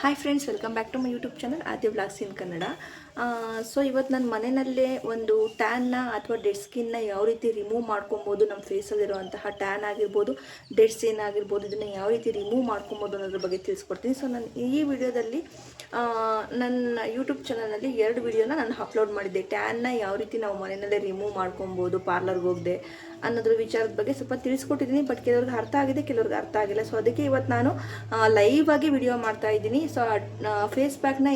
Hi friends welcome back to my YouTube channel Adya vlogs in Kannada so ಇವತ್ತು ನನ್ನ ಮನೆಯಲ್ಲೇ ಒಂದು ಟ್ಯಾನ್ನ ಅಥವಾ ಡೆಡ್ ಸ್ಕಿನ್ನ ಯಾವ ರೀತಿ ರಿಮೂವ್ ಮಾಡ್ಕೊಬೋದು ನಮ್ಮ ಫೇಸಲ್ಲಿರುವಂತಹ ಟ್ಯಾನ್ ಆಗಿರ್ಬೋದು ಡೆಡ್ ಸ್ಕಿನ್ ಆಗಿರ್ಬೋದು, ಇದನ್ನು ಯಾವ ರೀತಿ ರಿಮೂವ್ ಮಾಡ್ಕೊಬೋದು ಅನ್ನೋದ್ರ ಬಗ್ಗೆ ತಿಳಿಸ್ಕೊಡ್ತೀನಿ. ಸೊ ನಾನು ಈ ವಿಡಿಯೋದಲ್ಲಿ ನನ್ನ ಯೂಟ್ಯೂಬ್ ಚಾನಲಲ್ಲಿ ಎರಡು ವಿಡಿಯೋನ ನಾನು ಅಪ್ಲೋಡ್ ಮಾಡಿದ್ದೆ. ಟ್ಯಾನ್ನ ಯಾವ ರೀತಿ ನಾವು ಮನೆಯಲ್ಲೇ ರಿಮೂವ್ ಮಾಡ್ಕೊಬೋದು ಪಾರ್ಲರ್ಗೆ ಹೋಗದೆ ಅನ್ನೋದ್ರ ವಿಚಾರದ ಬಗ್ಗೆ ಸ್ವಲ್ಪ ತಿಳಿಸ್ಕೊಟ್ಟಿದ್ದೀನಿ ಬಟ್ ಕೆಲವ್ರಿಗೆ ಅರ್ಥ ಆಗಿದೆ, ಕೆಲವ್ರಿಗೆ ಅರ್ಥ ಆಗಿಲ್ಲ. ಸೊ ಅದಕ್ಕೆ ಇವತ್ತು ನಾನು ಲೈವ್ ಆಗಿ ವಿಡಿಯೋ ಮಾಡ್ತಾ ಇದ್ದೀನಿ. ಸೊ ಫೇಸ್ ಪ್ಯಾಕ್ನ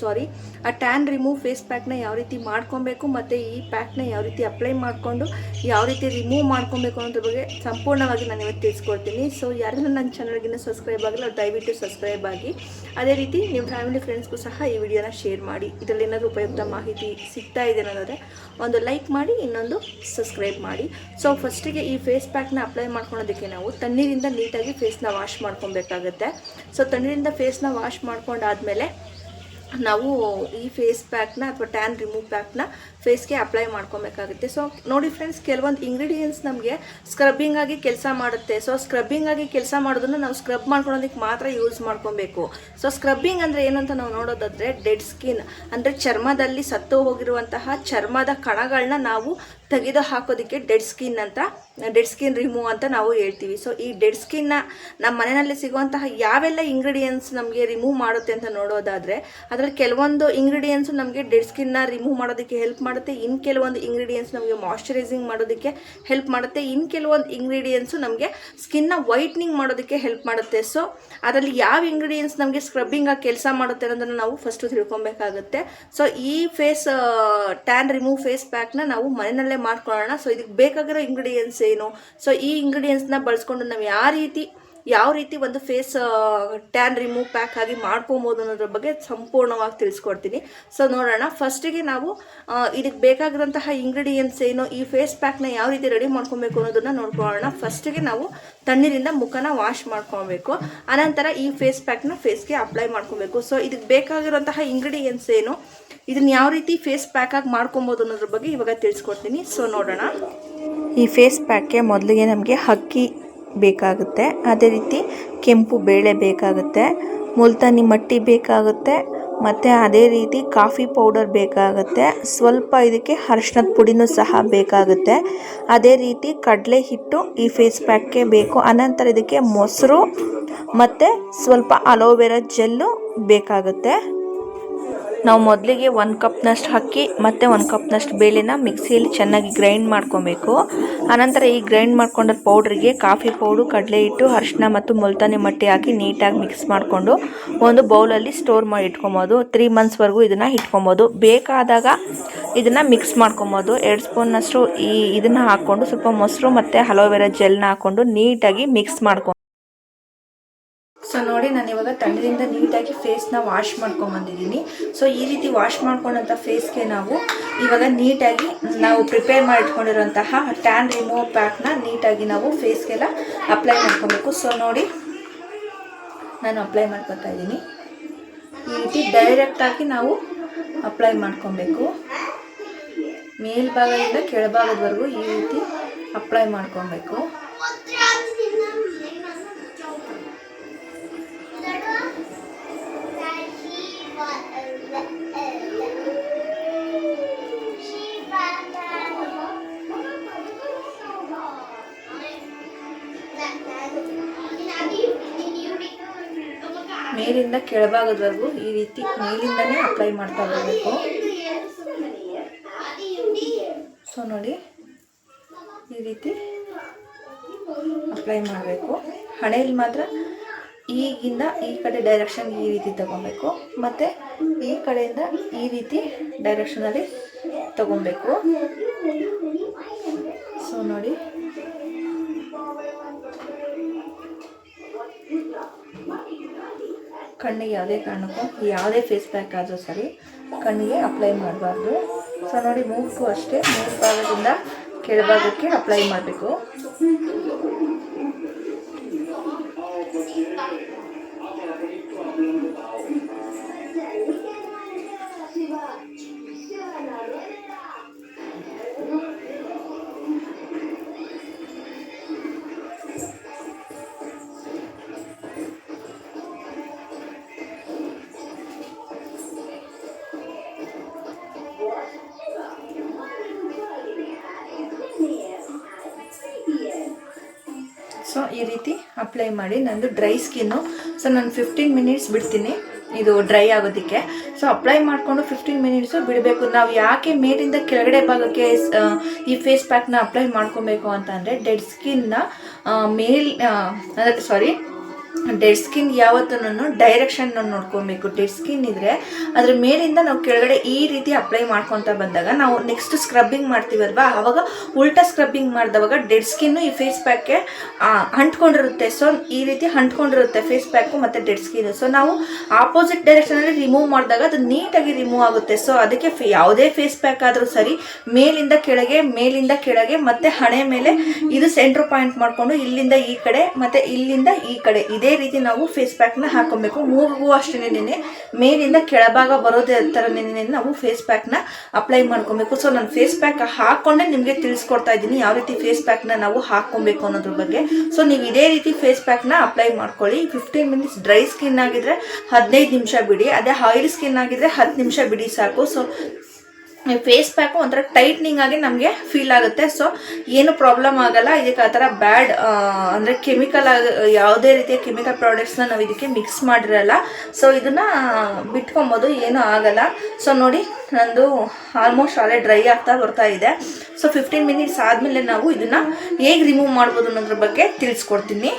ಸಾರಿ ಆ ಟ್ಯಾನ್ ರಿಮೂವ್ ಫೇಸ್ ಪ್ಯಾಕ್ನ ಯಾವ ರೀತಿ ಮಾಡ್ಕೊಬೇಕು, ಮತ್ತು ಈ ಪ್ಯಾಕ್ನ ಯಾವ ರೀತಿ ಅಪ್ಲೈ ಮಾಡಿಕೊಂಡು, ಯಾವ ರೀತಿ ರಿಮೂವ್ ಮಾಡ್ಕೊಬೇಕು ಅನ್ನೋದ್ರ ಬಗ್ಗೆ ಸಂಪೂರ್ಣವಾಗಿ ನಾನು ಇವತ್ತು ತಿಳಿಸ್ಕೊಡ್ತೀನಿ. ಸೊ ಯಾರಾದರೂ ನನ್ನ ಚಾನಲ್ಗಿನ್ನ ಸಬ್ಸ್ಕ್ರೈಬ್ ಆಗಿಲ್ಲ, ದಯವಿಟ್ಟು ಸಬ್ಸ್ಕ್ರೈಬ್ ಆಗಿ. ಅದೇ ರೀತಿ ನಿಮ್ಮ ಫ್ಯಾಮಿಲಿ ಫ್ರೆಂಡ್ಸ್ಗೂ ಸಹ ಈ ವಿಡಿಯೋನ ಶೇರ್ ಮಾಡಿ. ಇದರಲ್ಲಿ ಏನಾದರೂ ಉಪಯುಕ್ತ ಮಾಹಿತಿ ಸಿಗ್ತಾ ಇದೆ ಅನ್ನೋದಾದರೆ, ಒಂದು ಲೈಕ್ ಮಾಡಿ, ಇನ್ನೊಂದು ಸಬ್ಸ್ಕ್ರೈಬ್ ಮಾಡಿ. ಸೊ ಫಸ್ಟಿಗೆ ಈ ಫೇಸ್ ಪ್ಯಾಕ್ನ ಅಪ್ಲೈ ಮಾಡ್ಕೊಳೋದಕ್ಕೆ ನಾವು ತಣ್ಣೀರಿಂದ ನೀಟಾಗಿ ಫೇಸ್ನ ವಾಶ್ ಮಾಡ್ಕೊಬೇಕಾಗತ್ತೆ. ಸೊ ತಣ್ಣೀರಿಂದ ಫೇಸ್ನ ವಾಶ್ ಮಾಡ್ಕೊಂಡಾದ್ಮೇಲೆ ನಾವು ಈ ಫೇಸ್ ಪ್ಯಾಕ್ನ ಅಥವಾ ಟ್ಯಾನ್ ರಿಮೂವ್ ಪ್ಯಾಕ್ನ ಫೇಸ್ಗೆ ಅಪ್ಲೈ ಮಾಡ್ಕೊಬೇಕಾಗುತ್ತೆ. ಸೊ ನೋಡಿ ಫ್ರೆಂಡ್ಸ್ ಕೆಲವೊಂದು ಇಂಗ್ರೀಡಿಯೆಂಟ್ಸ್ ನಮಗೆ ಸ್ಕ್ರಬ್ಬಿಂಗ್ ಆಗಿ ಕೆಲಸ ಮಾಡುತ್ತೆ. ಸೊ ಸ್ಕ್ರಬ್ಬಿಂಗ್ ಆಗಿ ಕೆಲಸ ಮಾಡೋದನ್ನು ನಾವು ಸ್ಕ್ರಬ್ ಮಾಡ್ಕೊಳೋದಕ್ಕೆ ಮಾತ್ರ ಯೂಸ್ ಮಾಡ್ಕೊಬೇಕು. ಸೊ ಸ್ಕ್ರಬ್ಬಿಂಗ್ ಅಂದರೆ ಏನು ಅಂತ ನಾವು ನೋಡೋದಾದರೆ ಡೆಡ್ ಸ್ಕಿನ್ ಅಂದರೆ ಚರ್ಮದಲ್ಲಿ ಸತ್ತು ಹೋಗಿರುವಂತಹ ಚರ್ಮದ ಕಣಗಳನ್ನ ನಾವು ತೆಗೆದು ಹಾಕೋದಕ್ಕೆ ಡೆಡ್ ಸ್ಕಿನ್ ಅಂತ ಡೆಡ್ ಸ್ಕಿನ್ ರಿಮೂವ್ ಅಂತ ನಾವು ಹೇಳ್ತೀವಿ. ಸೊ ಈ ಡೆಡ್ ಸ್ಕಿನ್ನ ನಮ್ಮ ಮನೆಯಲ್ಲಿ ಸಿಗುವಂತಹ ಯಾವೆಲ್ಲ ಇಂಗ್ರೀಡಿಯೆಂಟ್ಸ್ ನಮಗೆ ರಿಮೂವ್ ಮಾಡುತ್ತೆ ಅಂತ ನೋಡೋದಾದರೆ, ಅದರಲ್ಲಿ ಕೆಲವೊಂದು ಇಂಗ್ರೀಡಿಯೆಂಟ್ಸು ನಮಗೆ ಡೆಡ್ ಸ್ಕಿನ್ನ ರಿಮೂವ್ ಮಾಡೋದಕ್ಕೆ ಹೆಲ್ಪ್ ಮಾಡುತ್ತೆ ಇನ್ನು ಕೆಲವೊಂದು ಇಂಗ್ರೀಡಿಯೆಂಟ್ಸ್ ನಮಗೆ ಮಾಯಶ್ಚರೈಸಿಂಗ್ ಮಾಡೋದಕ್ಕೆ ಹೆಲ್ಪ್ ಮಾಡುತ್ತೆ ಇನ್ನು ಕೆಲವೊಂದು ಇಂಗ್ರೀಡಿಯೆಂಟ್ಸು ನಮಗೆ ಸ್ಕಿನ್ನ ವೈಟ್ನಿಂಗ್ ಮಾಡೋದಕ್ಕೆ ಹೆಲ್ಪ್ ಮಾಡುತ್ತೆ. ಸೊ ಅದರಲ್ಲಿ ಯಾವ ಇಂಗ್ರೀಡಿಯೆಂಟ್ಸ್ ನಮಗೆ ಸ್ಕ್ರಬ್ಬಿಂಗ್ ಆಗಿ ಕೆಲಸ ಮಾಡುತ್ತೆ ಅನ್ನೋದನ್ನು ನಾವು ಫಸ್ಟು ತಿಳ್ಕೊಬೇಕಾಗುತ್ತೆ. ಸೊ ಈ ಫೇಸ್ ಟ್ಯಾನ್ ರಿಮೂವ್ ಫೇಸ್ ಪ್ಯಾಕ್ನ ನಾವು ಮನೆಯಲ್ಲೇ ಮಾಡ್ಕೊಳ್ಳೋಣ. ಸೊ ಇದಕ್ಕೆ ಬೇಕಾಗಿರೋ ಇಂಗ್ರೀಡಿಯೆಂಟ್ಸ್ ಏನು? ಸೊ ಈ ಇಂಗ್ರೀಡಿಯೆಂಟ್ಸ್ನ ಬಳಸ್ಕೊಂಡು ನಾವು ಯಾವ ರೀತಿ ಯಾವ ರೀತಿ ಒಂದು ಫೇಸ್ ಟ್ಯಾನ್ ರಿಮೂವ್ ಪ್ಯಾಕ್ ಆಗಿ ಮಾಡ್ಕೊಬೋದು ಅನ್ನೋದ್ರ ಬಗ್ಗೆ ಸಂಪೂರ್ಣವಾಗಿ ತಿಳಿಸ್ಕೊಡ್ತೀನಿ. ಸೊ ನೋಡೋಣ. ಫಸ್ಟಿಗೆ ನಾವು ಇದಕ್ಕೆ ಬೇಕಾಗಿರೋಂತಹ ಇಂಗ್ರೀಡಿಯೆಂಟ್ಸ್ ಏನು, ಈ ಫೇಸ್ ಪ್ಯಾಕ್ನ ಯಾವ ರೀತಿ ರೆಡಿ ಮಾಡ್ಕೊಬೇಕು ಅನ್ನೋದನ್ನ ನೋಡ್ಕೊಳ್ಳೋಣ. ಫಸ್ಟಿಗೆ ನಾವು ತಣ್ಣೀರಿಂದ ಮುಖನ ವಾಶ್ ಮಾಡ್ಕೊಬೇಕು. ಅನಂತರ ಈ ಫೇಸ್ ಪ್ಯಾಕ್ನ ಫೇಸ್ಗೆ ಅಪ್ಲೈ ಮಾಡ್ಕೊಬೇಕು. ಸೊ ಇದಕ್ಕೆ ಬೇಕಾಗಿರೋಂತಹ ಇಂಗ್ರೀಡಿಯೆಂಟ್ಸ್ ಏನು, ಇದನ್ನ ಯಾವ ರೀತಿ ಫೇಸ್ ಪ್ಯಾಕ್ ಆಗಿ ಮಾಡ್ಕೊಬೋದು ಅನ್ನೋದ್ರ ಬಗ್ಗೆ ಇವಾಗ ತಿಳಿಸ್ಕೊಡ್ತೀನಿ. ಸೊ ನೋಡೋಣ. ಈ ಫೇಸ್ ಪ್ಯಾಕ್ಗೆ ಮೊದಲಿಗೆ ನಮಗೆ ಹಕ್ಕಿ ಬೇಕಾಗುತ್ತೆ. ಅದೇ ರೀತಿ ಕೆಂಪು ಬೇಳೆ ಬೇಕಾಗುತ್ತೆ, ಮುಲ್ತಾನಿ ಮಟ್ಟಿ ಬೇಕಾಗುತ್ತೆ, ಮತ್ತು ಅದೇ ರೀತಿ ಕಾಫಿ ಪೌಡರ್ ಬೇಕಾಗುತ್ತೆ, ಸ್ವಲ್ಪ ಇದಕ್ಕೆ ಅರ್ಶಿನದ ಪುಡಿನೂ ಸಹ ಬೇಕಾಗುತ್ತೆ. ಅದೇ ರೀತಿ ಕಡಲೆ ಹಿಟ್ಟು ಈ ಫೇಸ್ ಪ್ಯಾಕ್ಗೆ ಬೇಕು. ಅನಂತರ ಇದಕ್ಕೆ ಮೊಸರು, ಮತ್ತು ಸ್ವಲ್ಪ ಅಲೋವೆರಾ ಜೆಲ್ಲು ಬೇಕಾಗುತ್ತೆ. ನಾವು ಮೊದಲಿಗೆ ಒಂದು ಕಪ್ನಷ್ಟು ಹಕ್ಕಿ ಮತ್ತು ಒಂದು ಕಪ್ನಷ್ಟು ಬೇಳೆನ ಮಿಕ್ಸಿಯಲ್ಲಿ ಚೆನ್ನಾಗಿ ಗ್ರೈಂಡ್ ಮಾಡ್ಕೊಬೇಕು. ಆನಂತರ ಈ ಗ್ರೈಂಡ್ ಮಾಡ್ಕೊಂಡ ಪೌಡ್ರಿಗೆ ಕಾಫಿ ಪೌಡು ಕಡಲೆ ಹಿಟ್ಟು ಅರಿಶಿನ ಮತ್ತು ಮುಲ್ತಾನಿ ಮಟ್ಟಿ ಹಾಕಿ ನೀಟಾಗಿ ಮಿಕ್ಸ್ ಮಾಡಿಕೊಂಡು ಒಂದು ಬೌಲಲ್ಲಿ ಸ್ಟೋರ್ ಮಾಡಿ ಇಟ್ಕೊಬೋದು. ತ್ರೀ ಮಂತ್ಸ್ವರೆಗೂ ಇದನ್ನು ಇಟ್ಕೊಬೋದು. ಬೇಕಾದಾಗ ಇದನ್ನು ಮಿಕ್ಸ್ ಮಾಡ್ಕೊಬೋದು. ಎರಡು ಸ್ಪೂನ್ನಷ್ಟು ಈ ಇದನ್ನು ಹಾಕ್ಕೊಂಡು ಸ್ವಲ್ಪ ಮೊಸರು ಮತ್ತು ಅಲೋವೆರಾ ಜೆಲ್ನ ಹಾಕ್ಕೊಂಡು ನೀಟಾಗಿ ಮಿಕ್ಸ್ ಮಾಡ್ಕೊಂಡು ನಾನು ಇವಾಗ ತಣ್ಣದಿಂದ ನೀಟಾಗಿ ಫೇಸ್ನ ವಾಶ್ ಮಾಡ್ಕೊಂಬಂದಿದ್ದೀನಿ ಸೊ ಈ ರೀತಿ ವಾಶ್ ಮಾಡ್ಕೊಂಡಂಥ ಫೇಸ್ಗೆ ನಾವು ಇವಾಗ ನೀಟಾಗಿ ನಾವು ಪ್ರಿಪೇರ್ ಮಾಡಿ ಇಟ್ಕೊಂಡಿರೋಂತಹ ಟ್ಯಾನ್ ರಿಮೂವ್ ಪ್ಯಾಕ್ನ ನೀಟಾಗಿ ನಾವು ಫೇಸ್ಗೆಲ್ಲ ಅಪ್ಲೈ ಮಾಡ್ಕೊಬೇಕು. ಸೊ ನೋಡಿ ನಾನು ಅಪ್ಲೈ ಮಾಡ್ಕೊತಾ ಇದ್ದೀನಿ. ಈ ರೀತಿ ಡೈರೆಕ್ಟಾಗಿ ನಾವು ಅಪ್ಲೈ ಮಾಡ್ಕೊಬೇಕು. ಮೇಲ್ಭಾಗದಿಂದ ಕೆಳಭಾಗದವರೆಗೂ ಈ ರೀತಿ ಅಪ್ಲೈ ಮಾಡ್ಕೊಬೇಕು. ಮೇಲಿಂದ ಕೆಳಭಾಗದವರೆಗೂ ಈ ರೀತಿ ಮೇಲಿಂದನೇ ಅಪ್ಲೈ ಮಾಡ್ತಾ ಹೋಗಬೇಕು. ಸೊ ನೋಡಿ, ಈ ರೀತಿ ಅಪ್ಲೈ ಮಾಡಬೇಕು. ಹಣೆಯಲ್ಲಿ ಮಾತ್ರ ಈಗಿಂದ ಈ ಕಡೆ ಡೈರೆಕ್ಷನ್ ಈ ರೀತಿ ತಗೊಬೇಕು. ಮತ್ತು ಈ ಕಡೆಯಿಂದ ಈ ರೀತಿ ಡೈರೆಕ್ಷನಲ್ಲಿ ತಗೊಬೇಕು. ಸೊ ನೋಡಿ ಕಣ್ಣಿಗೆ ಯಾವುದೇ ಕಾರಣಕ್ಕೂ ಯಾವುದೇ ಫೇಸ್ ಪ್ಯಾಕ್ ಆದರೂ ಸರಿ ಕಣ್ಣಿಗೆ ಅಪ್ಲೈ ಮಾಡಬಾರ್ದು. ಸೊ ನೋಡಿ ಮೂಗು ಅಷ್ಟೇ ಮೂರು ಭಾಗದಿಂದ ಕೆಳಭಾಗಕ್ಕೆ ಅಪ್ಲೈ ಮಾಡಬೇಕು. ಈ ರೀತಿ ಅಪ್ಲೈ ಮಾಡಿ ನಂದು ಡ್ರೈ ಸ್ಕಿನ್ನು ಸೊ ನಾನು ಫಿಫ್ಟೀನ್ ಮಿನಿಟ್ಸ್ ಬಿಡ್ತೀನಿ. ಇದು ಡ್ರೈ ಆಗೋದಕ್ಕೆ. ಸೊ ಅಪ್ಲೈ ಮಾಡಿಕೊಂಡು ಫಿಫ್ಟೀನ್ ಮಿನಿಟ್ಸು ಬಿಡಬೇಕು. ನಾವು ಯಾಕೆ ಮೇಲಿಂದ ಕೆಳಗಡೆ ಭಾಗಕ್ಕೆ ಈ ಫೇಸ್ ಪ್ಯಾಕ್ನ ಅಪ್ಲೈ ಮಾಡ್ಕೊಬೇಕು ಅಂತ ಅಂದರೆ ಡೆಡ್ ಸ್ಕಿನ್ನ ಮೇಲ್ ಸಾರಿ ಡೆಡ್ ಸ್ಕಿನ್ ಯಾವತ್ತೂ ಡೈರೆಕ್ಷನ್ ನೋಡ್ಕೊಬೇಕು. ಡೆಡ್ ಸ್ಕಿನ್ ಇದ್ರೆ ಅದ್ರ ಮೇಲಿಂದ ನಾವು ಕೆಳಗಡೆ ಈ ರೀತಿ ಅಪ್ಲೈ ಮಾಡ್ಕೊತ ಬಂದಾಗ ನಾವು ನೆಕ್ಸ್ಟ್ ಸ್ಕ್ರಬ್ಬಿಂಗ್ ಮಾಡ್ತೀವಲ್ವಾ? ಆವಾಗ ಉಲ್ಟಾ ಸ್ಕ್ರಬ್ಬಿಂಗ್ ಮಾಡಿದವಾಗ ಡೆಡ್ ಸ್ಕಿನ್ನು ಈ ಫೇಸ್ ಪ್ಯಾಕ್ಗೆ ಅಂಟ್ಕೊಂಡಿರುತ್ತೆ. ಸೊ ಈ ರೀತಿ ಅಂಟ್ಕೊಂಡಿರುತ್ತೆ ಫೇಸ್ ಪ್ಯಾಕು ಮತ್ತು ಡೆಡ್ ಸ್ಕಿನ್ ಸೊ ನಾವು ಆಪೋಸಿಟ್ ಡೈರೆಕ್ಷನಲ್ಲಿ ರಿಮೂವ್ ಮಾಡಿದಾಗ ಅದು ನೀಟಾಗಿ ರಿಮೂವ್ ಆಗುತ್ತೆ. ಸೊ ಅದಕ್ಕೆ ಯಾವುದೇ ಫೇಸ್ ಪ್ಯಾಕ್ ಆದರೂ ಸರಿ, ಮೇಲಿಂದ ಕೆಳಗೆ ಮೇಲಿಂದ ಕೆಳಗೆ ಮತ್ತೆ ಹಣೆ ಮೇಲೆ ಇದು ಸೆಂಟ್ರ್ ಪಾಯಿಂಟ್ ಮಾಡಿಕೊಂಡು ಇಲ್ಲಿಂದ ಈ ಕಡೆ ಮತ್ತೆ ಇಲ್ಲಿಂದ ಈ ಕಡೆ. ಇದೇ ರೀತಿ ನಾವು ಫೇಸ್ ಪ್ಯಾಕ್ನ ಹಾಕೊಬೇಕು. ಅಷ್ಟೇ ಮೇಲಿಂದ ಕೆಳಭಾಗ ಬರೋದೇ ಥರನೇ ನಾವು ಫೇಸ್ ಪ್ಯಾಕ್ನ ಅಪ್ಲೈ ಮಾಡ್ಕೊಬೇಕು. ಸೊ ನಾನು ಫೇಸ್ ಪ್ಯಾಕ್ ಹಾಕೊಂಡೆ ನಿಮಗೆ ತಿಳಿಸ್ಕೊಡ್ತಾ ಇದ್ದೀನಿ ಯಾವ ರೀತಿ ಫೇಸ್ ಪ್ಯಾಕ್ನ ನಾವು ಹಾಕೊಬೇಕು ಅನ್ನೋದ್ರ ಬಗ್ಗೆ. ಸೊ ನೀವು ಇದೇ ರೀತಿ ಫೇಸ್ ಪ್ಯಾಕ್ನ ಅಪ್ಲೈ ಮಾಡ್ಕೊಳ್ಳಿ. ಫಿಫ್ಟೀನ್ ಮಿನಿಟ್ಸ್ ಡ್ರೈ ಸ್ಕಿನ್ ಆಗಿದ್ರೆ ಹದಿನೈದು ನಿಮಿಷ ಬಿಡಿ. ಅದೇ ಆಯಿಲ್ ಸ್ಕಿನ್ ಆಗಿದ್ರೆ ಹತ್ತು ನಿಮಿಷ ಬಿಡಿ ಸಾಕು. ಸೊ ಫೇಸ್ ಪ್ಯಾಕು ಒಂಥರ ಟೈಟ್ನಿಂಗ್ ಆಗಿ ನಮಗೆ ಫೀಲ್ ಆಗುತ್ತೆ. ಸೊ ಏನು ಪ್ರಾಬ್ಲಮ್ ಆಗಲ್ಲ. ಇದಕ್ಕೆ ಆ ಥರ ಬ್ಯಾಡ್ ಅಂದರೆ ಕೆಮಿಕಲ್ ಆಗ, ಯಾವುದೇ ರೀತಿಯ ಕೆಮಿಕಲ್ ಪ್ರಾಡಕ್ಟ್ಸ್ನ ನಾವು ಇದಕ್ಕೆ ಮಿಕ್ಸ್ ಮಾಡಿರಲ್ಲ. ಸೊ ಇದನ್ನು ಬಿಟ್ಕೊಬೋದು. ಏನೂ ಆಗಲ್ಲ. ಸೊ ನೋಡಿ, ನಂದು ಆಲ್ಮೋಸ್ಟ್ ಅಲ್ಲೇ ಡ್ರೈ ಆಗ್ತಾ ಬರ್ತಾ ಇದೆ. ಸೊ ಫಿಫ್ಟೀನ್ ಮಿನಿಟ್ಸ್ ಆದಮೇಲೆ ನಾವು ಇದನ್ನು ಹೇಗೆ ರಿಮೂವ್ ಮಾಡ್ಬೋದು ಅನ್ನೋದ್ರ ಬಗ್ಗೆ ತಿಳಿಸ್ಕೊಡ್ತೀನಿ.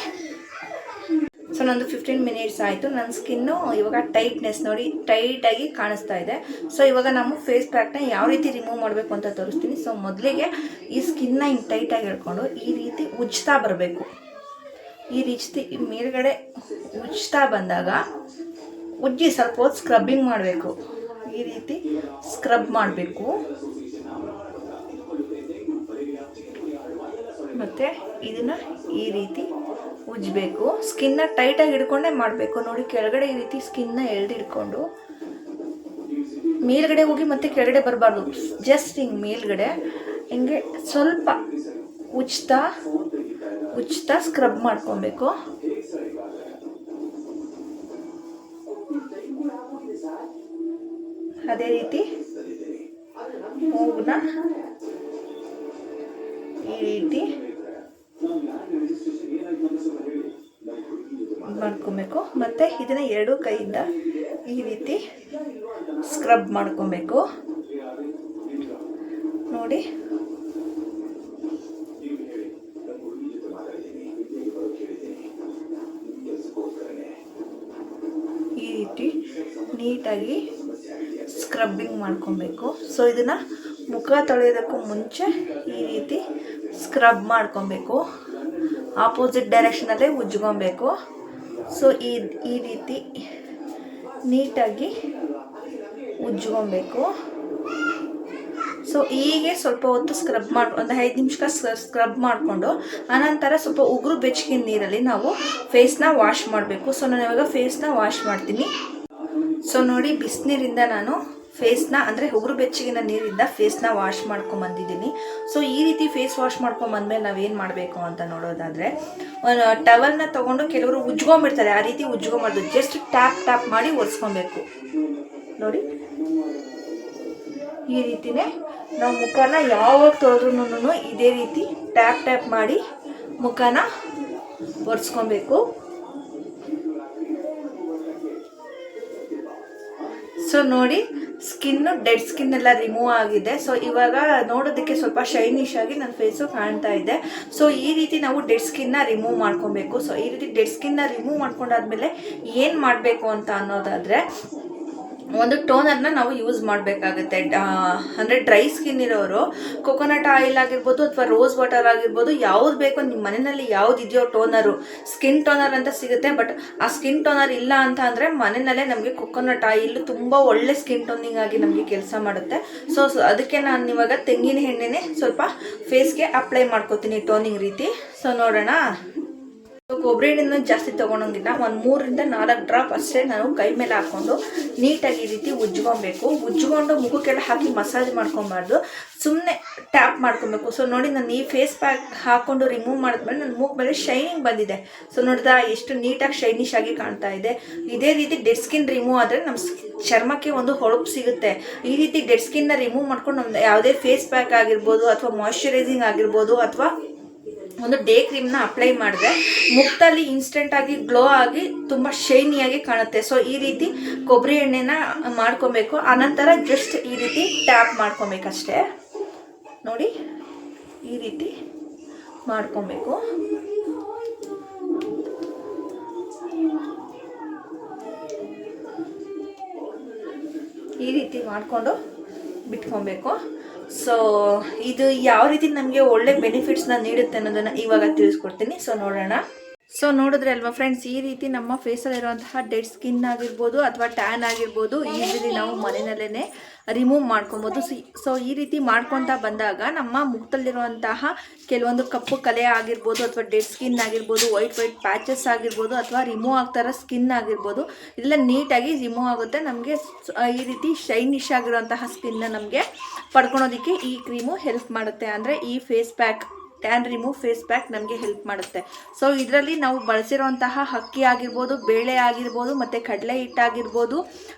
ಸೊ ನಂದು ಫಿಫ್ಟೀನ್ ಮಿನಿಟ್ಸ್ ಆಯಿತು. ನನ್ನ ಸ್ಕಿನ್ನು ಇವಾಗ ಟೈಟ್ನೆಸ್ ನೋಡಿ ಟೈಟಾಗಿ ಕಾಣಿಸ್ತಾ ಇದೆ. ಸೊ ಇವಾಗ ನಾವು ಫೇಸ್ ಪ್ಯಾಕ್ನ ಯಾವ ರೀತಿ ರಿಮೂವ್ ಮಾಡಬೇಕು ಅಂತ ತೋರಿಸ್ತೀನಿ. ಸೊ ಮೊದಲಿಗೆ ಈ ಸ್ಕಿನ್ನ ಹಿಂಗೆ ಟೈಟಾಗಿ ಹಿಡ್ಕೊಂಡು ಈ ರೀತಿ ಉಜ್ತಾ ಬರಬೇಕು. ಈ ರೀತಿ ಮೇಲ್ಗಡೆ ಉಜ್ತಾ ಬಂದಾಗ ಉಜ್ಜಿ ಸ್ವಲ್ಪ ಹೊತ್ತು ಸ್ಕ್ರಬ್ಬಿಂಗ್ ಮಾಡಬೇಕು. ಈ ರೀತಿ ಸ್ಕ್ರಬ್ ಮಾಡಬೇಕು. ಮತ್ತು ಇದನ್ನು ಈ ರೀತಿ ಉಜ್ಜಬೇಕು. ಸ್ಕಿನ್ನ ಟೈಟಾಗಿ ಹಿಡ್ಕೊಂಡೇ ಮಾಡಬೇಕು. ನೋಡಿ ಕೆಳಗಡೆ ಈ ರೀತಿ ಸ್ಕಿನ್ನ ಎಳ್ದಿಡ್ಕೊಂಡು ಮೇಲ್ಗಡೆ ಹೋಗಿ ಮತ್ತೆ ಕೆಳಗಡೆ ಬರಬಾರ್ದು. ಜಸ್ಟ್ ಹಿಂಗೆ ಮೇಲ್ಗಡೆ. ಹಿಂಗೆ ಸ್ವಲ್ಪ ಉಜ್ತಾ ಉಜ್ತಾ ಸ್ಕ್ರಬ್ ಮಾಡ್ಕೊಬೇಕು. ಅದೇ ರೀತಿ ಮೂಗನ್ನ ಈ ರೀತಿ ಮಾಡ್ಕೊಬೇಕು. ಮತ್ತು ಇದನ್ನು ಎರಡು ಕೈಯಿಂದ ಈ ರೀತಿ ಸ್ಕ್ರಬ್ ಮಾಡ್ಕೊಬೇಕು. ನೋಡಿ. ಈ ರೀತಿ ನೀಟಾಗಿ ಸ್ಕ್ರಬ್ಬಿಂಗ್ ಮಾಡ್ಕೊಬೇಕು. ಸೊ ಇದನ್ನು ಮುಖ ತೊಳೆಯೋದಕ್ಕೂ ಮುಂಚೆ ಈ ರೀತಿ ಸ್ಕ್ರಬ್ ಮಾಡ್ಕೊಬೇಕು. ಆಪೋಸಿಟ್ ಡೈರೆಕ್ಷನಲ್ಲೇ ಉಜ್ಕೊಬೇಕು ಸೊ ಈ ಈ ರೀತಿ ನೀಟಾಗಿ ಉಜ್ಕೊಬೇಕು ಸೊ ಹೀಗೆ ಸ್ವಲ್ಪ ಹೊತ್ತು ಸ್ಕ್ರಬ್ ಮಾಡಿ, ಒಂದು ಐದು ನಿಮಿಷ ಸ್ಕ್ರಬ್ ಮಾಡಿಕೊಂಡು, ಆನಂತರ ಸ್ವಲ್ಪ ಉಗುರು ಬೆಚ್ಚಗಿನ ನೀರಲ್ಲಿ ನಾವು ಫೇಸ್ನ ವಾಶ್ ಮಾಡಬೇಕು. ಸೊ ನಾನು ಇವಾಗ ಫೇಸ್ನ ವಾಶ್ ಮಾಡ್ತೀನಿ. ಸೊ ನೋಡಿ, ಬಿಸಿನೀರಿಂದ ನಾನು ಫೇಸ್ನ ಅಂದರೆ ಉಗುರು ಬೆಚ್ಚಗಿನ ನೀರಿಂದ ಫೇಸ್ನ ವಾಶ್ ಮಾಡ್ಕೊಂಬಂದಿದ್ದೀನಿ ಸೊ ಈ ರೀತಿ ಫೇಸ್ ವಾಶ್ ಮಾಡ್ಕೊಂಬಂದ್ಮೇಲೆ ನಾವೇನು ಮಾಡಬೇಕು ಅಂತ ನೋಡೋದಾದರೆ ಟವಲ್ನ ತೊಗೊಂಡು ಕೆಲವರು ಉಜ್ಕೊಂಬಿಡ್ತಾರೆ ಆ ರೀತಿ ಉಜ್ಕೊಂಬಾರ್ದು ಜಸ್ಟ್ ಟ್ಯಾಪ್ ಟ್ಯಾಪ್ ಮಾಡಿ ಒರೆಸ್ಕೊಬೇಕು. ನೋಡಿ. ಈ ರೀತಿನೇ ನಾವು ಮುಖನ ಯಾವಾಗ ತೊಳೆದ್ರೂ ಇದೇ ರೀತಿ ಟ್ಯಾಪ್ ಟ್ಯಾಪ್ ಮಾಡಿ ಮುಖನ ಒರೆಸ್ಕೊಬೇಕು. ಸೊ ನೋಡಿ. ಸ್ಕಿನ್ನು ಡೆಡ್ ಸ್ಕಿನ್ ಎಲ್ಲ ರಿಮೂವ್ ಆಗಿದೆ. ಸೊ ಇವಾಗ ನೋಡೋದಕ್ಕೆ ಸ್ವಲ್ಪ ಶೈನಿಶ್ ಆಗಿ ನನ್ನ ಫೇಸು ಕಾಣ್ತಾ ಇದೆ. ಸೊ ಈ ರೀತಿ ನಾವು ಡೆಡ್ ಸ್ಕಿನ್ನ ರಿಮೂವ್ ಮಾಡ್ಕೊಬೇಕು. ಸೊ ಈ ರೀತಿ ಡೆಡ್ ಸ್ಕಿನ್ನ ರಿಮೂವ್ ಮಾಡ್ಕೊಂಡಾದ್ಮೇಲೆ ಏನು ಮಾಡಬೇಕು ಅಂತ ಅನ್ನೋದಾದರೆ ಒಂದು ಟೋನರ್ನ ನಾವು ಯೂಸ್ ಮಾಡಬೇಕಾಗುತ್ತೆ. ಅಂದರೆ ಡ್ರೈ ಸ್ಕಿನ್ ಇರೋರು, ಕೊಕೊನಟ್ ಆಯಿಲ್ ಆಗಿರ್ಬೋದು ಅಥವಾ ರೋಸ್ ವಾಟರ್ ಆಗಿರ್ಬೋದು, ಯಾವ್ದು ಬೇಕೋ ನಿಮ್ಮ ಮನೆಯಲ್ಲಿ ಯಾವ್ದು ಇದೆಯೋ ಟೋನರು, ಸ್ಕಿನ್ ಟೋನರ್ ಅಂತ ಸಿಗುತ್ತೆ. ಬಟ್ ಆ ಸ್ಕಿನ್ ಟೋನರ್ ಇಲ್ಲ ಅಂತ ಅಂದರೆ ಮನೆಯಲ್ಲೇ ನಮಗೆ ಕೊಕೊನಟ್ ಆಯಿಲ್ ತುಂಬ ಒಳ್ಳೆ ಸ್ಕಿನ್ ಟೋನಿಂಗ್ ಆಗಿ ನಮಗೆ ಕೆಲಸ ಮಾಡುತ್ತೆ. ಸೊ ಅದಕ್ಕೆ ನಾನು ಇವಾಗ ತೆಂಗಿನ ಎಣ್ಣೆನೇ ಸ್ವಲ್ಪ ಫೇಸ್ಗೆ ಅಪ್ಲೈ ಮಾಡ್ಕೋತೀನಿ ಟೋನಿಂಗ್ ರೀತಿ. ಸೊ ನೋಡೋಣ. ಕೊಬ್ಬರಿ ಎಣ್ಣೆನ ಜಾಸ್ತಿ ತೊಗೊಳಂಗಿಲ್ಲ ಒಂದು ಮೂರರಿಂದ ನಾಲ್ಕು ಡ್ರಾಪ್ ಅಷ್ಟೇ ನಾನು ಕೈ ಮೇಲೆ ಹಾಕ್ಕೊಂಡು ನೀಟಾಗಿ ಈ ರೀತಿ ಉಜ್ಕೊಬೇಕು ಉಜ್ಕೊಂಡು ಮುಖಕ್ಕೆಲ್ಲ ಹಾಕಿ ಮಸಾಜ್ ಮಾಡ್ಕೊಬಾರ್ದು. ಸುಮ್ಮನೆ ಟ್ಯಾಪ್ ಮಾಡ್ಕೊಬೇಕು. ಸೊ ನೋಡಿ ನಾನು ಈ ಫೇಸ್ ಪ್ಯಾಕ್ ಹಾಕ್ಕೊಂಡು ರಿಮೂವ್ ಮಾಡಿದ್ಮೇಲೆ ನನ್ನ ಮೂಗ್ ಮೇಲೆ ಶೈನಿಂಗ್ ಬಂದಿದೆ. ಸೊ ನೋಡಿದ ಎಷ್ಟು ನೀಟಾಗಿ ಶೈನಿಶ್ ಆಗಿ ಕಾಣ್ತಾ ಇದೆ. ಇದೇ ರೀತಿ ಡೆಡ್ ಸ್ಕಿನ್ ರಿಮೂವ್ ಆದರೆ ನಮ್ಮ ಚರ್ಮಕ್ಕೆ ಒಂದು ಹೊಳಪು ಸಿಗುತ್ತೆ. ಈ ರೀತಿ ಡೆಡ್ ಸ್ಕಿನ್ನ ರಿಮೂವ್ ಮಾಡ್ಕೊಂಡು ನಮ್ದು ಯಾವುದೇ ಫೇಸ್ ಪ್ಯಾಕ್ ಆಗಿರ್ಬೋದು ಅಥವಾ ಮಾಯಶ್ಚರೈಸಿಂಗ್ ಆಗಿರ್ಬೋದು ಅಥವಾ ಒಂದು ಡೇ ಕ್ರೀಮ್ನ ಅಪ್ಲೈ ಮಾಡಿದ್ರೆ ಮುಖದಲ್ಲಿ ಇನ್ಸ್ಟೆಂಟ್ ಆಗಿ ಗ್ಲೋ ಆಗಿ ತುಂಬ ಶೈನಿಯಾಗಿ ಕಾಣುತ್ತೆ. ಸೊ ಈ ರೀತಿ ಕೊಬ್ಬರಿ ಎಣ್ಣೆನ ಮಾಡ್ಕೊಬೇಕು. ಆನಂತರ ಜಸ್ಟ್ ಈ ರೀತಿ ಟ್ಯಾಪ್ ಮಾಡ್ಕೊಬೇಕಷ್ಟೇ. ನೋಡಿ, ಈ ರೀತಿ ಮಾಡ್ಕೊಬೇಕು. ಈ ರೀತಿ ಮಾಡಿಕೊಂಡು ಬಿಟ್ಕೊಬೇಕು. ಸೊ ಇದು ಯಾವ ರೀತಿ ನಮಗೆ ಒಳ್ಳೆ ಬೆನಿಫಿಟ್ಸ್ನ ನೀಡುತ್ತೆ ಅನ್ನೋದನ್ನು ಇವಾಗ ತಿಳಿಸ್ಕೊಡ್ತೀನಿ. ಸೊ ನೋಡೋಣ. ಸೊ ನೋಡಿದ್ರೆ ಅಲ್ವಾ ಫ್ರೆಂಡ್ಸ್ ಈ ರೀತಿ ನಮ್ಮ ಫೇಸಲ್ಲಿ ಇರುವಂತಹ ಡೆಡ್ ಸ್ಕಿನ್ ಆಗಿರ್ಬೋದು ಅಥವಾ ಟ್ಯಾನ್ ಆಗಿರ್ಬೋದು ಈಸಿಲಿ ನಾವು ಮನೆಯಲ್ಲೇ ರಿಮೂವ್ ಮಾಡ್ಕೊಬೋದು. ಸೊ ಈ ರೀತಿ ಮಾಡ್ಕೊತಾ ಬಂದಾಗ ನಮ್ಮ ಮುಖದಲ್ಲಿರುವಂತಹ ಕೆಲವೊಂದು ಕಪ್ಪು ಕಲೆ ಆಗಿರ್ಬೋದು ಅಥವಾ ಡೆಡ್ ಸ್ಕಿನ್ ಆಗಿರ್ಬೋದು ವೈಟ್ ವೈಟ್ ಪ್ಯಾಚಸ್ ಆಗಿರ್ಬೋದು ಅಥವಾ ರಿಮೂವ್ ಆಗ್ತಾರ ಸ್ಕಿನ್ ಆಗಿರ್ಬೋದು, ಇದೆಲ್ಲ ನೀಟಾಗಿ ರಿಮೂವ್ ಆಗುತ್ತೆ. ನಮಗೆ ಈ ರೀತಿ ಶೈನಿಶ್ ಆಗಿರುವಂತಹ ಸ್ಕಿನ್ನ ನಮಗೆ ಪಡ್ಕೊಳೋದಕ್ಕೆ ಈ ಕ್ರೀಮು ಹೆಲ್ಪ್ ಮಾಡುತ್ತೆ. ಅಂದರೆ ಈ face pack tan remove face pack ನಮಗೆ ಹೆಲ್ಪ್ ಮಾಡುತ್ತೆ. ಸೊ ಇದರಲ್ಲಿ ನಾವು ಬಳಸಿರುವಂತಹ ಅಕ್ಕಿ ಆಗಿರ್ಬೋದು, ಬೇಳೆ ಆಗಿರ್ಬೋದು, ಮತ್ತು ಕಡಲೆ ಹಿಟ್ಟಾಗಿರ್ಬೋದು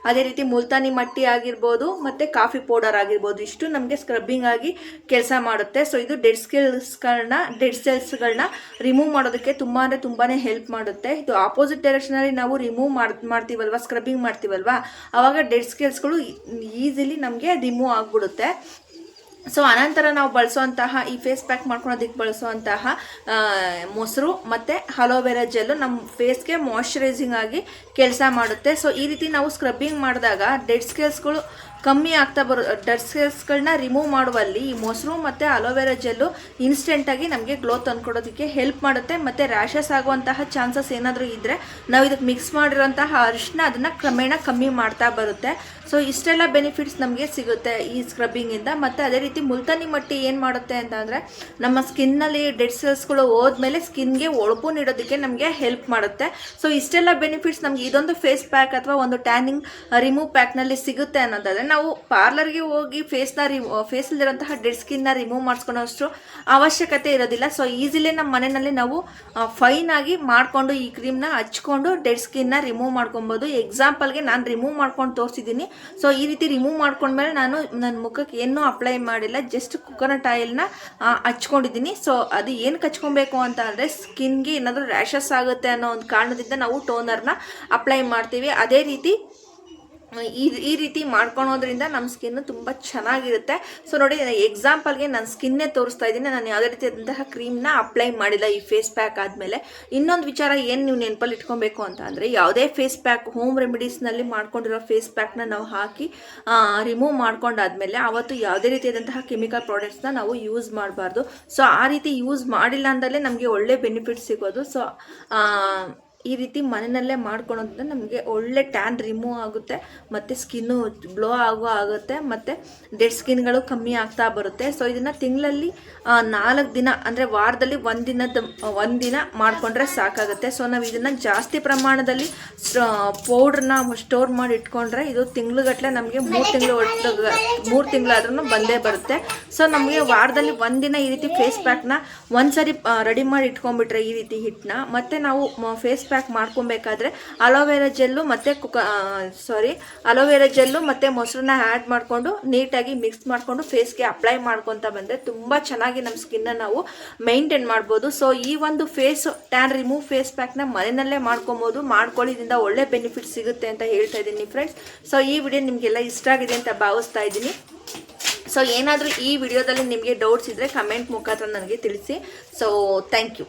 ಅದೇ ರೀತಿ ಮುಲ್ತಾನಿ ಮಟ್ಟಿ ಆಗಿರ್ಬೋದು, ಮತ್ತು ಕಾಫಿ ಪೌಡರ್ ಆಗಿರ್ಬೋದು, ಇಷ್ಟು ನಮಗೆ ಸ್ಕ್ರಬ್ಬಿಂಗ್ ಆಗಿ ಕೆಲಸ ಮಾಡುತ್ತೆ. ಸೊ ಇದು ಡೆಡ್ ಸ್ಕಿಲ್ಸ್ಗಳನ್ನ ಡೆಡ್ ಸೆಲ್ಸ್ಗಳನ್ನ ರಿಮೂವ್ ಮಾಡೋದಕ್ಕೆ ತುಂಬ ಅಂದರೆ ತುಂಬಾ ಹೆಲ್ಪ್ ಮಾಡುತ್ತೆ. ಇದು ಆಪೋಸಿಟ್ ಡೈರೆಕ್ಷನಲ್ಲಿ ನಾವು ರಿಮೂವ್ ಮಾಡ್, ಮಾಡ್ತೀವಲ್ವಾ ಸ್ಕ್ರಬ್ಬಿಂಗ್ ಮಾಡ್ತೀವಲ್ವಾ ಆವಾಗ ಡೆಡ್ ಸ್ಕಿಲ್ಸ್ಗಳು ಈಸಿಲಿ ನಮಗೆ ರಿಮೂವ್ ಆಗಿಬಿಡುತ್ತೆ. ಸೊ ಅನಂತರ ನಾವು ಬಳಸುವಂತಹ ಈ ಫೇಸ್ ಪ್ಯಾಕ್ ಮಾಡ್ಕೊಳೋದಕ್ಕೆ ಬಳಸುವಂತಹ ಮೊಸರು ಮತ್ತು ಹಲೋವೆರಾ ಜೆಲ್ಲು ನಮ್ಮ ಫೇಸ್ಗೆ ಮಾಯಶ್ಚರೈಸಿಂಗ್ ಆಗಿ ಕೆಲಸ ಮಾಡುತ್ತೆ. ಸೊ ಈ ರೀತಿ ನಾವು ಸ್ಕ್ರಬ್ಬಿಂಗ್ ಮಾಡಿದಾಗ ಡೆಡ್ ಸ್ಕೇಲ್ಸ್ಗಳು ಕಮ್ಮಿ ಆಗ್ತಾ ಬರೋ ಡೆಡ್ ಸೆಲ್ಸ್ಗಳನ್ನ ರಿಮೂವ್ ಮಾಡುವಲ್ಲಿ ಈ ಮೊಸರು ಮತ್ತು ಅಲೋವೆರಾ ಜೆಲ್ಲು ಇನ್ಸ್ಟೆಂಟಾಗಿ ನಮಗೆ ಗ್ಲೋ ತಂದುಕೊಡೋದಕ್ಕೆ ಹೆಲ್ಪ್ ಮಾಡುತ್ತೆ. ಮತ್ತು ರ್ಯಾಷಸ್ ಆಗುವಂತಹ ಚಾನ್ಸಸ್ ಏನಾದರೂ ಇದ್ದರೆ ನಾವು ಇದಕ್ಕೆ ಮಿಕ್ಸ್ ಮಾಡಿರೋಂತಹ ಅರಿಶಿನ ಅದನ್ನು ಕ್ರಮೇಣ ಕಮ್ಮಿ ಮಾಡ್ತಾ ಬರುತ್ತೆ. ಸೊ ಇಷ್ಟೆಲ್ಲ ಬೆನಿಫಿಟ್ಸ್ ನಮಗೆ ಸಿಗುತ್ತೆ ಈ ಸ್ಕ್ರಬ್ಬಿಂಗಿಂದ ಮತ್ತು ಅದೇ ರೀತಿ ಮುಲ್ತಾನಿ ಮಟ್ಟಿ ಏನು ಮಾಡುತ್ತೆ ಅಂತಂದರೆ ನಮ್ಮ ಸ್ಕಿನ್ನಲ್ಲಿ ಡೆಡ್ ಸೆಲ್ಸ್ಗಳು ಹೋದ್ಮೇಲೆ ಸ್ಕಿನ್ಗೆ ಒಳಪು ನೀಡೋದಕ್ಕೆ ನಮಗೆ ಹೆಲ್ಪ್ ಮಾಡುತ್ತೆ. ಸೊ ಇಷ್ಟೆಲ್ಲ ಬೆನಿಫಿಟ್ಸ್ ನಮಗೆ ಇದೊಂದು ಫೇಸ್ ಪ್ಯಾಕ್ ಅಥವಾ ಒಂದು ಟ್ಯಾನಿಂಗ್ ರಿಮೂವ್ ಪ್ಯಾಕ್ನಲ್ಲಿ ಸಿಗುತ್ತೆ ಅನ್ನೋದಾದರೆ ನಾವು ಪಾರ್ಲರ್ಗೆ ಹೋಗಿ ಫೇಸ್ನ ರಿ ಫೇಸಲ್ಲಿರೋಂತಹ ಡೆಡ್ ಸ್ಕಿನ್ನ ರಿಮೂವ್ ಮಾಡಿಸ್ಕೊಳೋಷ್ಟು ಅವಶ್ಯಕತೆ ಇರೋದಿಲ್ಲ. ಸೊ, ಈಸಿಲಿ ನಮ್ಮ ಮನೆಯಲ್ಲಿ ನಾವು ಫೈನ್ ಆಗಿ ಮಾಡಿಕೊಂಡು ಈ ಕ್ರೀಮ್ನ ಹಚ್ಕೊಂಡು ಡೆಡ್ ಸ್ಕಿನ್ನ ರಿಮೂವ್ ಮಾಡ್ಕೊಬೋದು. ಎಕ್ಸಾಂಪಲ್ಗೆ ನಾನು ರಿಮೂವ್ ಮಾಡ್ಕೊಂಡು ತೋರಿಸಿದ್ದೀನಿ. ಸೊ, ಈ ರೀತಿ ರಿಮೂವ್ ಮಾಡ್ಕೊಂಡ್ಮೇಲೆ ನಾನು ನನ್ನ ಮುಖಕ್ಕೆ ಏನೂ ಅಪ್ಲೈ ಮಾಡಿಲ್ಲ. ಜಸ್ಟ್ ಕೊಕೊನಟ್ ಆಯಿಲ್ನ ಹಚ್ಕೊಂಡಿದ್ದೀನಿ. ಸೊ, ಅದು ಏನು ಹಚ್ಕೊಬೇಕು ಅಂತ ಅಂದರೆ ಸ್ಕಿನ್ಗೆ ಏನಾದರೂ ರ್ಯಾಷಸ್ ಆಗುತ್ತೆ ಅನ್ನೋ ಒಂದು ಕಾರಣದಿಂದ ನಾವು ಟೋನರ್ನ ಅಪ್ಲೈ ಮಾಡ್ತೀವಿ. ಅದೇ ರೀತಿ ಈ ಈ ರೀತಿ ಮಾಡ್ಕೊಳೋದ್ರಿಂದ ನಮ್ಮ ಸ್ಕಿನ್ನು ತುಂಬ ಚೆನ್ನಾಗಿರುತ್ತೆ. ಸೊ ನೋಡಿ ಎಕ್ಸಾಂಪಲ್ಗೆ ನನ್ನ ಸ್ಕಿನ್ನೇ ತೋರಿಸ್ತಾ ಇದ್ದೀನಿ. ನಾನು ಯಾವುದೇ ರೀತಿಯಾದಂತಹ ಕ್ರೀಮ್ನ ಅಪ್ಲೈ ಮಾಡಿಲ್ಲ ಈ ಫೇಸ್ ಪ್ಯಾಕ್ ಆದಮೇಲೆ. ಇನ್ನೊಂದು ವಿಚಾರ ಏನು ನೀವು ನೆನಪಲ್ಲಿ ಇಟ್ಕೊಬೇಕು ಅಂತ ಅಂದರೆ, ಯಾವುದೇ ಫೇಸ್ ಪ್ಯಾಕ್ ಹೋಮ್ ರೆಮಿಡೀಸ್ನಲ್ಲಿ ಮಾಡ್ಕೊಂಡಿರೋ ಫೇಸ್ ಪ್ಯಾಕ್ನ ನಾವು ಹಾಕಿ ರಿಮೂವ್ ಮಾಡ್ಕೊಂಡಾದ್ಮೇಲೆ ಅವತ್ತು ಯಾವುದೇ ರೀತಿಯಾದಂತಹ ಕೆಮಿಕಲ್ ಪ್ರಾಡಕ್ಟ್ಸ್ನ ನಾವು ಯೂಸ್ ಮಾಡಬಾರ್ದು. ಸೊ ಆ ರೀತಿ ಯೂಸ್ ಮಾಡಿಲ್ಲ ಅಂದಲೇ ನಮಗೆ ಒಳ್ಳೆ ಬೆನಿಫಿಟ್ ಸಿಗೋದು. ಸೊ ಈ ರೀತಿ ಮನೆಯಲ್ಲೇ ಮಾಡ್ಕೊಳೋದ್ರಿಂದ ನಮಗೆ ಒಳ್ಳೆ ಟ್ಯಾನ್ ರಿಮೂವ್ ಆಗುತ್ತೆ, ಮತ್ತು ಸ್ಕಿನ್ನು ಗ್ಲೋ ಆಗೋ ಆಗುತ್ತೆ, ಮತ್ತು ಡೆಡ್ ಸ್ಕಿನ್ಗಳು ಕಮ್ಮಿ ಆಗ್ತಾ ಬರುತ್ತೆ. ಸೊ ಇದನ್ನು ತಿಂಗಳಲ್ಲಿ ನಾಲ್ಕು ದಿನ, ಅಂದರೆ ವಾರದಲ್ಲಿ ಒಂದು ದಿನದ ಒಂದಿನ ಮಾಡಿಕೊಂಡ್ರೆ ಸಾಕಾಗುತ್ತೆ. ಸೊ ನಾವು ಇದನ್ನು ಜಾಸ್ತಿ ಪ್ರಮಾಣದಲ್ಲಿ ಪೌಡ್ರನ್ನ ಸ್ಟೋರ್ ಮಾಡಿ ಇಟ್ಕೊಂಡ್ರೆ ಇದು ತಿಂಗ್ಳುಗಟ್ಟಲೆ ನಮಗೆ ಮೂರು ತಿಂಗಳು ಮೂರು ತಿಂಗಳಾದ್ರೂ ಬಂದೇ ಬರುತ್ತೆ. ಸೊ ನಮಗೆ ವಾರದಲ್ಲಿ ಒಂದಿನ ಈ ರೀತಿ ಫೇಸ್ ಪ್ಯಾಕ್ನ ಒಂದ್ಸರಿ ರೆಡಿ ಮಾಡಿ ಇಟ್ಕೊಂಡ್ಬಿಟ್ರೆ ಈ ರೀತಿ ಹಿಟ್ಟನ್ನ ಮತ್ತೆ ನಾವು ಫೇಸ್ ಪ್ಯಾಕ್ ಮಾಡ್ಕೊಬೇಕಾದ್ರೆ ಅಲೋವೆರಾ ಜೆಲ್ಲು ಮತ್ತು ಕುಕ ಸಾರಿ ಅಲೋವೆರಾ ಜೆಲ್ಲು ಮತ್ತು ಮೊಸರನ್ನ ಆ್ಯಡ್ ಮಾಡಿಕೊಂಡು ನೀಟಾಗಿ ಮಿಕ್ಸ್ ಮಾಡಿಕೊಂಡು ಫೇಸ್ಗೆ ಅಪ್ಲೈ ಮಾಡ್ಕೊತ ಬಂದರೆ ತುಂಬ ಚೆನ್ನಾಗಿ ನಮ್ಮ ಸ್ಕಿನ್ನ ನಾವು ಮೈಂಟೈನ್ ಮಾಡ್ಬೋದು. ಸೊ ಈ ಒಂದು ಫೇಸ್ ಟ್ಯಾನ್ ರಿಮೂವ್ ಫೇಸ್ ಪ್ಯಾಕ್ನ ಮನೆಯಲ್ಲೇ ಮಾಡ್ಕೊಬೋದು. ಮಾಡ್ಕೊಳ್ಳಿ ಇದರಿಂದ ಒಳ್ಳೆ ಬೆನಿಫಿಟ್ ಸಿಗುತ್ತೆ ಅಂತ ಹೇಳ್ತಾ ಇದ್ದೀನಿ ಫ್ರೆಂಡ್ಸ್ ಸೊ ಈ ವಿಡಿಯೋ ನಿಮಗೆಲ್ಲ ಇಷ್ಟ ಆಗಿದೆ ಅಂತ ಭಾವಿಸ್ತಾ ಇದ್ದೀನಿ. ಸೊ ಏನಾದರೂ ಈ ವಿಡಿಯೋದಲ್ಲಿ ನಿಮಗೆ ಡೌಟ್ಸ್ ಇದ್ದರೆ ಕಮೆಂಟ್ ಮುಖಾಂತರ ನನಗೆ ತಿಳಿಸಿ. So thank you